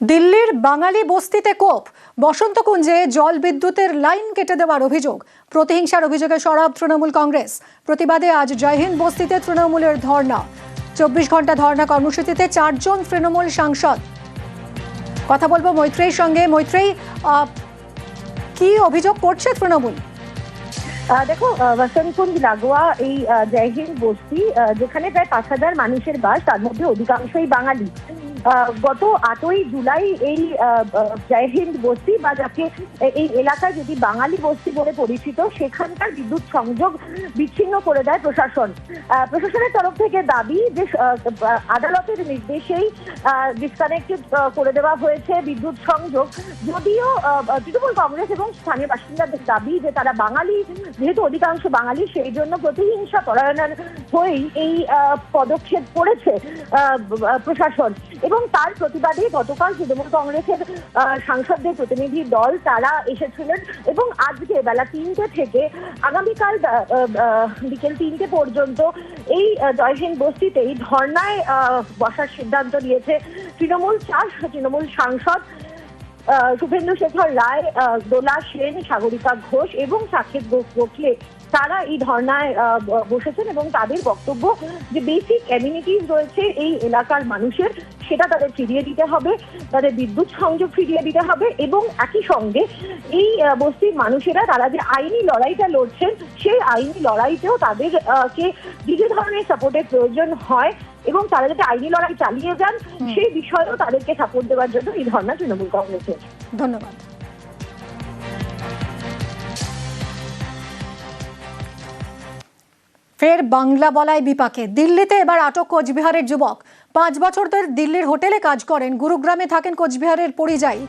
দিল্লির বাঙালি বস্তিতে কোপ। বসন্তকুঞ্জে জল বিদ্যুতের লাইন কেটে দেওয়ার অভিযোগ। প্রতিহিংসার অভিযোগে সরব তৃণমূল কংগ্রেস। প্রতিবাদে আজ জয়হিন্দ বস্তিতে তৃণমূলের ধর্ণা। চব্বিশ ঘণ্টা ধর্না কর্মসূচিতে চারজন তৃণমূল সাংসদ। কথা বলব মৈত্রেয়ীর সঙ্গে। মৈত্রেয়ী কি অভিযোগ করছে তৃণমূল? দেখো বসন্তকুঞ্জ লাগোয়া এই আহ, জয় হিন্দ বস্তি যেখানে প্রায় পাঁচ হাজার মানুষের বাস তার মধ্যে অধিকাংশই বাঙালি। গত আটই জুলাই এই জয় হিন্দ বস্তি বা যাকে এই এলাকায় যদি বাঙালি বস্তি বলে পরিচিত, সেখানকার বিদ্যুৎ সংযোগ বিচ্ছিন্ন করে দেয় প্রশাসন। প্রশাসনের তরফ থেকে দাবি যে আদালতের নির্দেশেই ডিসকানেক্টেড করে দেওয়া হয়েছে বিদ্যুৎ সংযোগ। যদিও তৃণমূল কংগ্রেস এবং স্থানীয় বাসিন্দাদের দাবি যে তারা বাঙালি, যেহেতু অধিকাংশ বাঙালি, সেই জন্য প্রতিহিংসা পরায়ণ হয়েই এই পদক্ষেপ করেছে প্রশাসন। এবং তার প্রতিবাদে গতকাল তৃণমূল কংগ্রেসের সাংসদদের প্রতিনিধি দল তারা এসেছিলেন এবং আজকে বেলা তিনটে থেকে আগামীকাল বিকেল তিনটে পর্যন্ত এই আহ, জয়হিন্দ বস্তিতেই ধর্নায় বসার সিদ্ধান্ত নিয়েছে তৃণমূল চার তৃণমূল সাংসদ শুভেন্দু শেখর রায় দোলা সেন সাগরিকা ঘোষ এবং সাকেত গো- গোখলে। তারা এই ধর্নায় বসেছেন এবং তাদের বক্তব্য যে বেসিক অ্যামিনিটিস রয়েছে এই এলাকার মানুষের সেটা তাদের ফিরিয়ে দিতে হবে তাদের বিদ্যুৎ সংযোগ ফিরিয়ে দিতে হবে এবং একই সঙ্গে এই বস্তির মানুষেরা তারা যে আইনি লড়াইটা লড়ছেন সেই আইনি লড়াইতেও তাদের আহ, কে যে যে ধরনের সাপোর্টের প্রয়োজন হয় এবং তারা যাতে আইনি লড়াই চালিয়ে যান সেই বিষয়েও তাদেরকে সাপোর্ট দেওয়ার জন্য এই ধর্ণা তৃণমূল কংগ্রেসের। ধন্যবাদ। ফের বাংলা বলায় বিপাকে। দিল্লিতে এবার আটক কোচবিহারের যুবক। পাঁচ বছর ধরে দিল্লির হোটেলে কাজ করেন, গুরুগ্রামে থাকেন কোচবিহারের পরিযায়ী।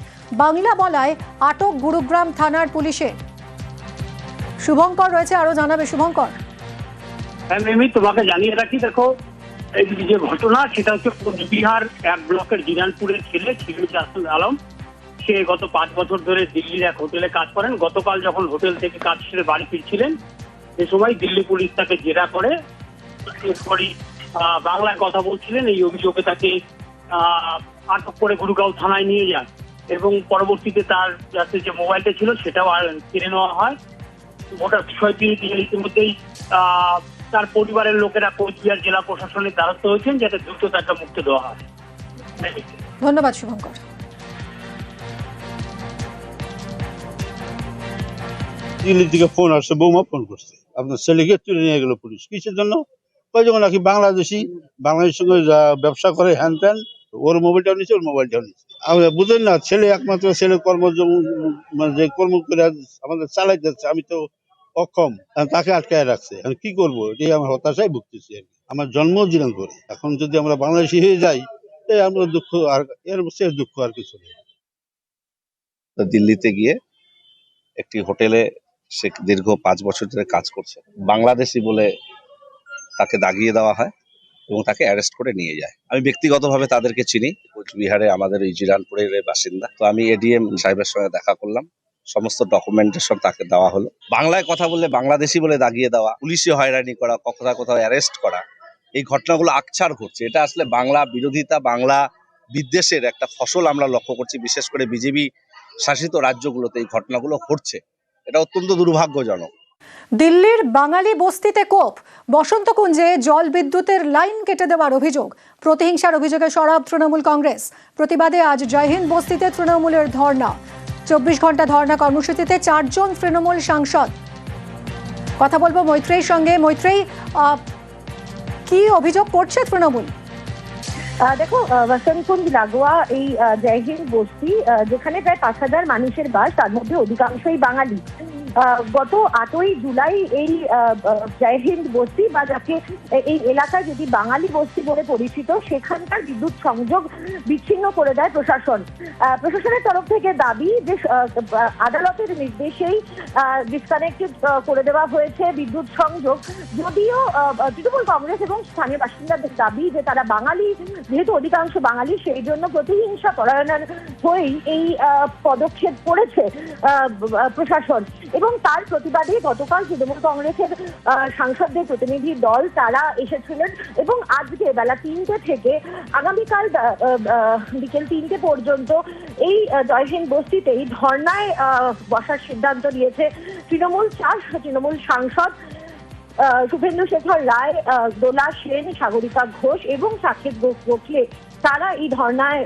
বাংলা বলায় আটক গুরুগ্রাম থানার পুলিশের শুভঙ্কর রয়েছে, আরও জানাবে শুভঙ্কর। হ্যাঁ তোমাকে জানিয়ে রাখি, দেখো, এই যে ঘটনা, সেটা হচ্ছে কোচবিহার এক ব্লকের জিনানপুরের ছেলে আলম। সে গত পাঁচ বছর ধরে দিল্লির এক হোটেলে কাজ করেন। গতকাল যখন হোটেল থেকে কাজ সেরে বাড়ি ফিরছিলেন সে সময় দিল্লি পুলিশ তাকে জেরা করে এরপরই বাংলায় কথা বলছিলেন এই অভিযোগে তাকে আহ, আটক করে গুরুগাঁও থানায় নিয়ে যান। এবং পরবর্তীতে তার যাতে যে মোবাইলটা ছিল সেটাও আর কিনে নেওয়া হয়। গোটা বিষয়টি নিয়ে ইতিমধ্যেই আহ, তার পরিবারের লোকেরা কোচবিহার জেলা প্রশাসনের দ্বারস্থ হয়েছেন যাতে দ্রুত তাকে মুক্তি দেওয়া হয়। ধন্যবাদ শুভঙ্কর। দিল্লি থেকে ফোন আসছে বৌমা ফোন করছে। আপনার ছেলেকে তুলে নিয়ে গেল পুলিশ। কিসের জন্য? কয় যেমন নাকি বাংলাদেশি বাংলাদেশের সঙ্গে ব্যবসা করে, হ্যান ত্যান, ওর মোবাইলটাও নিচ্ছে ওর মোবাইলটাও নিচ্ছে আমরা বুঝেন না, ছেলে একমাত্র ছেলে কর্ম মানে যে কর্ম করে আমাদের চালাই যাচ্ছে, আমি তো অক্ষম তাকে আটকায় রাখছে। এখন কি করব? এটাই আমার হতাশায় ভুগতেছি। আমার জন্ম জীবন করে এখন যদি আমরা বাংলাদেশি হয়ে যাই, তাই আমরা দুঃখ আর, এর শেষ দুঃখ আর কিছু নেই। দিল্লিতে গিয়ে একটি হোটেলে সে দীর্ঘ পাঁচ বছর ধরে কাজ করছে। বাংলাদেশি বলে তাকে দাগিয়ে দেওয়া হয় এবং তাকে অ্যারেস্ট করে নিয়ে যায়। আমি ব্যক্তিগতভাবে তাদেরকে চিনি। কোচবিহারে আমাদের এই জিরানপুরের বাসিন্দা। তো আমি এডিএম সাহেবের সঙ্গে দেখা করলাম। সমস্ত ডকুমেন্টেশন তাকে দেওয়া হলো। বাংলায় কথা বললে বাংলাদেশি বলে দাগিয়ে দেওয়া, পুলিশে হয়রানি করা, কোথাও কোথাও অ্যারেস্ট করা, এই ঘটনাগুলো আকছার ঘটছে। এটা আসলে বাংলা বিরোধিতা, বাংলা বিদ্বেষের একটা ফসল আমরা লক্ষ্য করছি। বিশেষ করে বিজেপি শাসিত রাজ্যগুলোতে এই ঘটনাগুলো ঘটছে। এটা অত্যন্ত দুর্ভাগ্যজনক। দিল্লির বাঙালি বস্তিতে কোপ, বসন্তকুঞ্জে জল বিদ্যুতের লাইন কেটে দেওয়ার অভিযোগ, প্রতিহিংসার অভিযোগে সরব তৃণমূল কংগ্রেস। প্রতিবাদে আজ জয়হিন্দ বস্তিতে তৃণমূলের ধর্ণা, চব্বিশ ঘণ্টা ধর্ণা কর্মসূচিতে চারজন তৃণমূল সাংসদ। কথা বলব মৈত্রেয়ীর সঙ্গে। মৈত্রেয়ী কি অভিযোগ করছে তৃণমূল? দেখো বসন্তকুঞ্জ লাগোয়া এই আহ, জয় হিন্দ বস্তি যেখানে প্রায় পাঁচ হাজার মানুষের বাস তার মধ্যে অধিকাংশই বাঙালি। গত আটই জুলাই এই জয় হিন্দ বস্তি বা যাকে এই এলাকায় যদি বাঙালি বস্তি বলে পরিচিত, সেখানকার বিদ্যুৎ সংযোগ বিচ্ছিন্ন করে দেয় প্রশাসন। প্রশাসনের তরফ থেকে দাবি যে আদালতের নির্দেশেই ডিসকানেক্টেড করে দেওয়া হয়েছে বিদ্যুৎ সংযোগ। যদিও তৃণমূল কংগ্রেস এবং স্থানীয় বাসিন্দাদের দাবি যে তারা বাঙালি, যেহেতু অধিকাংশ বাঙালি, সেই জন্য প্রতিহিংসা পরায়ণ হয়েই এই পদক্ষেপ করেছে প্রশাসন। এবং তার প্রতিবাদে গতকাল তৃণমূল কংগ্রেসের সাংসদদের প্রতিনিধি দল তারা এসেছিলেন এবং আজকে বেলা তিনটে থেকে, আগামীকাল বিকেল তিনটে পর্যন্ত এই জয়হিন্দ বস্তিতেই ধর্নায় বসার সিদ্ধান্ত নিয়েছে তৃণমূল চার তৃণমূল সাংসদ শুভেন্দু শেখর রায় দোলা সেন, সাগরিকা ঘোষ এবং সাকেত গো- গোখলে। তারা এই ধর্নায়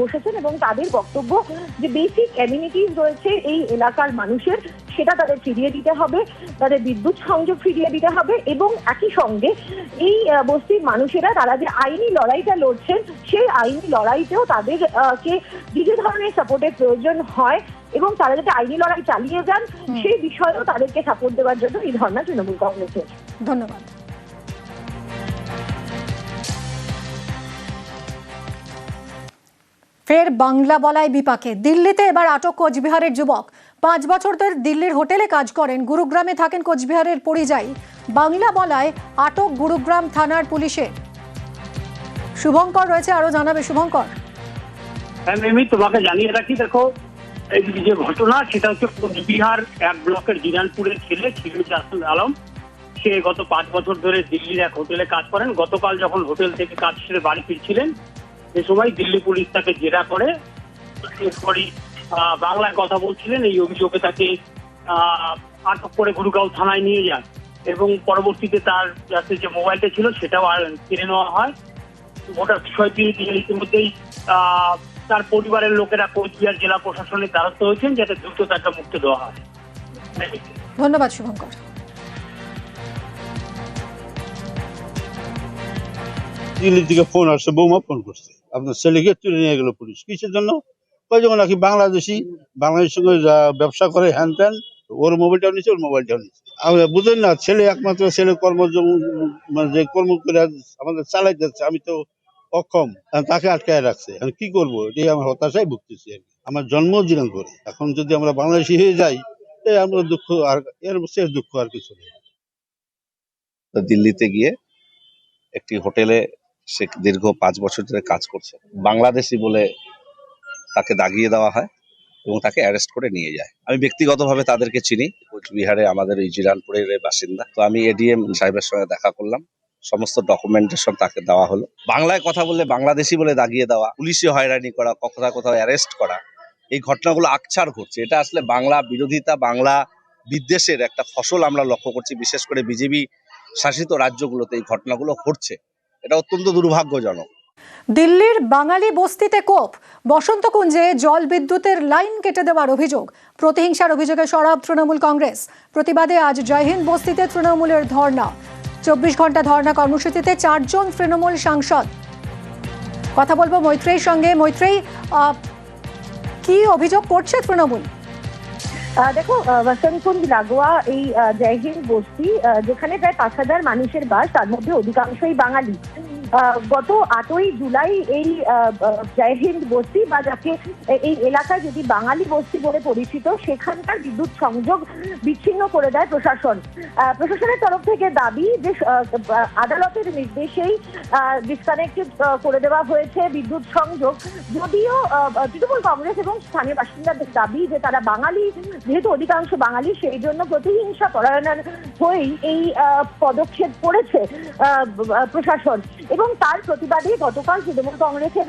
বসেছেন এবং তাদের বক্তব্য যে বেসিক অ্যামিনিটিস রয়েছে এই এলাকার মানুষের সেটা তাদের ফিরিয়ে দিতে হবে তাদের বিদ্যুৎ সংযোগ ফিরিয়ে দিতে হবে এবং একই সঙ্গে এই বস্তির মানুষেরা তারা যে আইনি লড়াইটা লড়ছেন সেই আইনি লড়াইতেও তাদের আহ, কে যে যে ধরনের সাপোর্টের প্রয়োজন হয় এবং তারা যাতে আইনি লড়াই চালিয়ে যান সেই বিষয়েও তাদেরকে সাপোর্ট দেওয়ার জন্য এই ধর্ণা তৃণমূল কংগ্রেসের। ধন্যবাদ। ফের বাংলা বলায় বিপাকে। দিল্লিতে এবার আটক কোচবিহারের যুবক। পাঁচ বছর ধরে দিল্লির হোটেলে কাজ করেন। গুরুগ্রামে থাকেন কোচবিহারের পরিযায়ী। বাংলা বলায় আটক গুরুগ্রাম থানার পুলিশের শুভঙ্কর রয়েছে, আরও জানাবে শুভঙ্কর। হ্যাঁ তোমাকে জানিয়ে রাখি, দেখো, এই যে ঘটনা, সেটা হচ্ছে কোচবিহার এক ব্লকের জিরানপুরের ছেলে হাসান আলম। সে গত পাঁচ বছর ধরে দিল্লির এক হোটেলে কাজ করেন। গতকাল যখন হোটেল থেকে কাজ সেরে বাড়ি ফিরছিলেন সে সময় দিল্লি পুলিশ তাকে জেরা করে এরপরই বাংলায় কথা বলছিলেন এই অভিযোগে তাকে আহ, আটক করে গুরুগাঁও থানায় নিয়ে যান। এবং পরবর্তীতে তার যাতে যে মোবাইলটা ছিল সেটাও আর কেড়ে নেওয়া হয়। গোটা বিষয়টি নিয়ে ইতিমধ্যেই আহ, তার পরিবারের লোকেরা কোচবিহার জেলা প্রশাসনের দ্বারস্থ হয়েছেন যাতে দ্রুত তাকে মুক্তি দেওয়া হয়। ধন্যবাদ শুভঙ্কর। দিল্লির দিকে ফোন আসছে বৌমা ফোন করছে। আপনার ছেলেকে তুলে নিয়ে গেল পুলিশ। কিসের জন্য? কয় যখন নাকি বাংলাদেশি বাংলাদেশের সঙ্গে ব্যবসা করে, হ্যান ত্যান, ওর মোবাইলটাও নিচ্ছে ওর মোবাইলটাও নিচ্ছে আমরা বুঝেন না, ছেলে একমাত্র ছেলে কর্ম মানে যে কর্ম করে আমাদের চালাই যাচ্ছে, আমি তো অক্ষম তাকে আটকায় রাখছে। এখন কি করব? এটাই আমার হতাশায় ভুগতেছি আর। আমার জন্ম দিলাম করে। এখন যদি আমরা বাংলাদেশি হয়ে যাই, তাই আমরা দুঃখ আর, এর শেষ দুঃখ আর কিছু নেই। দিল্লিতে গিয়ে একটি হোটেলে সে দীর্ঘ পাঁচ বছর ধরে কাজ করছে। বাংলাদেশি বলে তাকে দাগিয়ে দেওয়া হয় এবং তাকে অ্যারেস্ট করে নিয়ে যায়। আমি ব্যক্তিগতভাবে তাদেরকে চিনি। কোচবিহারে আমাদের এই জিরানপুরের বাসিন্দা। তো আমি এডিএম সাহেবের সঙ্গে দেখা করলাম। সমস্ত ডকুমেন্টেশন তাকে দেওয়া হলো। বাংলায় কথা বললে বাংলাদেশি বলে দাগিয়ে দেওয়া, পুলিশি হয়রানি করা, কোথাও কোথাও অ্যারেস্ট করা, এই ঘটনাগুলো আকছার ঘটছে। এটা আসলে বাংলা বিরোধিতা, বাংলা বিদ্বেষের একটা ফসল আমরা লক্ষ্য করছি। বিশেষ করে বিজেপি শাসিত রাজ্যগুলোতে এই ঘটনাগুলো ঘটছে। এটা অত্যন্ত দুর্ভাগ্যজনক। দিল্লির বাঙালি বস্তিতে কোপ, বসন্তকুঞ্জে জল বিদ্যুতের লাইন কেটে দেওয়ার অভিযোগ, প্রতিহিংসার অভিযোগে সরব তৃণমূল কংগ্রেস। প্রতিবাদে আজ জয়হিন্দ বস্তিতে তৃণমূলের ধর্ণা, চব্বিশ ঘণ্টা ধর্ণা কর্মসূচিতে চারজন তৃণমূল সাংসদ। কথা বলব মৈত্রেয়ীর সঙ্গে। মৈত্রেয়ী কি অভিযোগ করছে তৃণমূল? দেখো বসন্তকুঞ্জ লাগোয়া এই আহ, জয়হিন্দ বস্তি যেখানে প্রায় পাঁচ হাজার মানুষের বাস তার মধ্যে অধিকাংশই বাঙালি। গত আটই জুলাই এই আহ, জয়হিন্দ বস্তি বা যাকে এই এলাকায় যদি বাঙালি বস্তি বলে পরিচিত সেখানকার বিদ্যুৎ সংযোগ বিচ্ছিন্ন করে দেয় প্রশাসন। প্রশাসনের তরফ থেকে দাবি যে আদালতের নির্দেশেই ডিসকানেক্টেড করে দেওয়া হয়েছে বিদ্যুৎ সংযোগ। যদিও তৃণমূল কংগ্রেস এবং স্থানীয় বাসিন্দাদের দাবি যে তারা বাঙালি যেহেতু অধিকাংশ বাঙালি সেই জন্য প্রতিহিংসা পরায়ণের হয়েই এই পদক্ষেপ করেছে প্রশাসন। এবং তার প্রতিবাদে গতকাল তৃণমূল কংগ্রেসের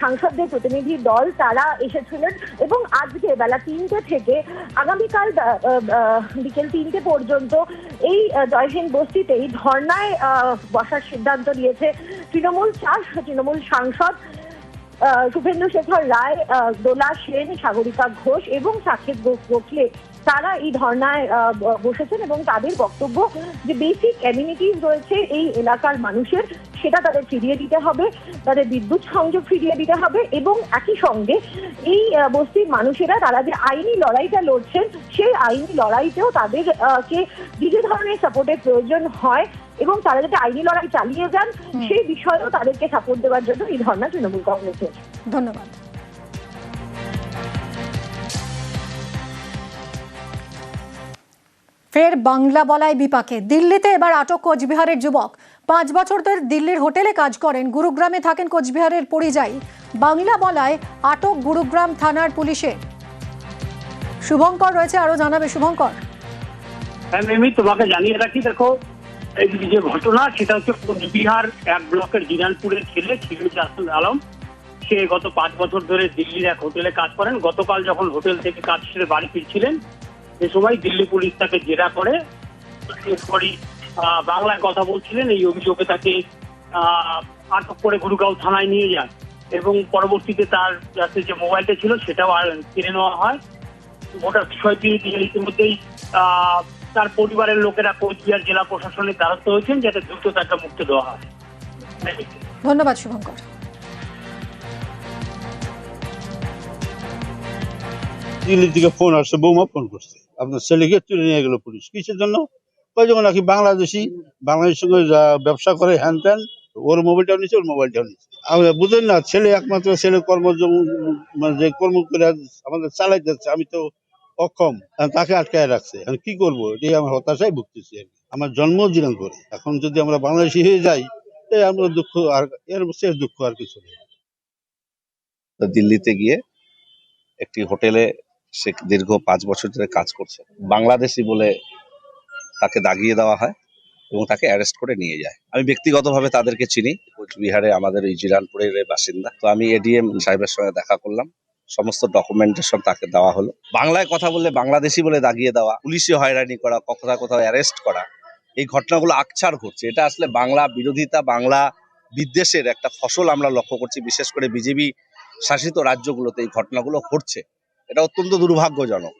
সাংসদদের প্রতিনিধি দল তারা এসেছিলেন এবং আজকে বেলা তিনটে থেকে আগামীকাল বিকেল তিনটে পর্যন্ত এই আহ, জয়হিন্দ বস্তিতেই ধর্নায় বসার সিদ্ধান্ত নিয়েছে তৃণমূল চার তৃণমূল সাংসদ শুভেন্দু শেখর রায় দোলা সেন সাগরিকা ঘোষ এবং সাকেত গো- গোখলে তারা এই ধর্নায় বসেছেন এবং তাদের বক্তব্য যে বেসিক অ্যামিনিটিস রয়েছে এই এলাকার মানুষের সেটা তাদের ফিরিয়ে দিতে হবে তাদের বিদ্যুৎ সংযোগ ফিরিয়ে দিতে হবে এবং একই সঙ্গে এই বস্তির মানুষেরা তারা যে আইনি লড়াইটা লড়ছেন সেই আইনি লড়াইতেও তাদের আহ, যে যে ধরনের সাপোর্টের প্রয়োজন হয় এবং তারা যাতে আইনি লড়াই চালিয়ে যান সেই বিষয়েও তাদেরকে সাপোর্ট দেওয়ার জন্য এই ধর্ণা তৃণমূল কংগ্রেসের। ধন্যবাদ। ফের বাংলা বলায় বিপাকে। দিল্লিতে এবার আটক কোচবিহারের যুবক। পাঁচ বছর ধরে দিল্লির হোটেলে কাজ করেন। গুরুগ্রামে থাকেন কোচবিহারের পরিযায়ী। বাংলা বলায় আটক গুরুগ্রাম থানার পুলিশের শুভঙ্কর রয়েছে আরও জানাবে শুভঙ্কর। হ্যাঁ তোমাকে জানিয়ে রাখি, দেখো, এই যে ঘটনা, সেটা হচ্ছে কোচবিহার এক ব্লকের জিনানপুরের ছেলে ছিরুজ হাসান আলম। সে গত পাঁচ বছর ধরে দিল্লির এক হোটেলে কাজ করেন। গতকাল যখন হোটেল থেকে কাজ সেরে বাড়ি ফিরছিলেন, সে সময় দিল্লি পুলিশ তাকে জেরা করে। এরপরই বাংলায় কথা বলছিলেন এই অভিযোগে তাকে আহ, আটক করে গুরুগাঁও থানায় নিয়ে যান। এবং পরবর্তীতে তার কাছে যে মোবাইলটা ছিল সেটাও আর কিনে নেওয়া হয়। গোটা বিষয়টি নিয়ে ইতিমধ্যেই তার পরিবারের লোকেরা কোচবিহার জেলা প্রশাসনের দ্বারস্থ হয়েছেন যাতে দ্রুত তাকে মুক্তি দেওয়া হয়। ধন্যবাদ শুভঙ্কর। দিল্লির দিকে ফোন আসছে বৌমা ফোন করছে। আপনার ছেলেকে তুলে নিয়ে গেল পুলিশ। কিসের জন্য? কয় যখন নাকি বাংলাদেশি বাংলাদেশের সঙ্গে ব্যবসা করে হ্যান ত্যান, ওর মোবাইলটাও নিচ্ছে ওর মোবাইলটাও নিচ্ছে আমরা বুঝেন না, ছেলে একমাত্র ছেলে কর্ম মানে যে কর্ম করে আমাদের চালাই যাচ্ছে, আমি তো অক্ষম। তাকে আটকায় রাখছে। এখন কি করব? এটাই আমার হতাশায় ভুগতেছি আর। আমার জন্ম দিলাম করে। এখন যদি আমরা বাংলাদেশি হয়ে যাই, তাই আমরা দুঃখ আর, এর শেষ দুঃখ আর কিছু নেই। দিল্লিতে গিয়ে একটি হোটেলে সে দীর্ঘ পাঁচ বছর ধরে কাজ করছে। বাংলাদেশি বলে তাকে দাগিয়ে দেওয়া হয় এবং তাকে অ্যারেস্ট করে নিয়ে যায়। আমি ব্যক্তিগতভাবে তাদেরকে চিনি। কোচবিহারে আমাদের ওই জিরানপুরের বাসিন্দা। তো আমি এডিএম সাহেবের সঙ্গে দেখা করলাম। সমস্ত ডকুমেন্টেশন তাকে দেওয়া হলো। বাংলায় কথা বললে বাংলাদেশি বলে দাগিয়ে দেওয়া, পুলিশি হয়রানি করা, কোথাও কোথাও অ্যারেস্ট করা, এই ঘটনাগুলো আকছার ঘটছে। এটা আসলে বাংলা বিরোধিতা, বাংলা বিদ্বেষের একটা ফসল আমরা লক্ষ্য করছি। বিশেষ করে বিজেপি শাসিত রাজ্যগুলোতে এই ঘটনাগুলো ঘটছে। এটা অত্যন্ত দুর্ভাগ্যজনক।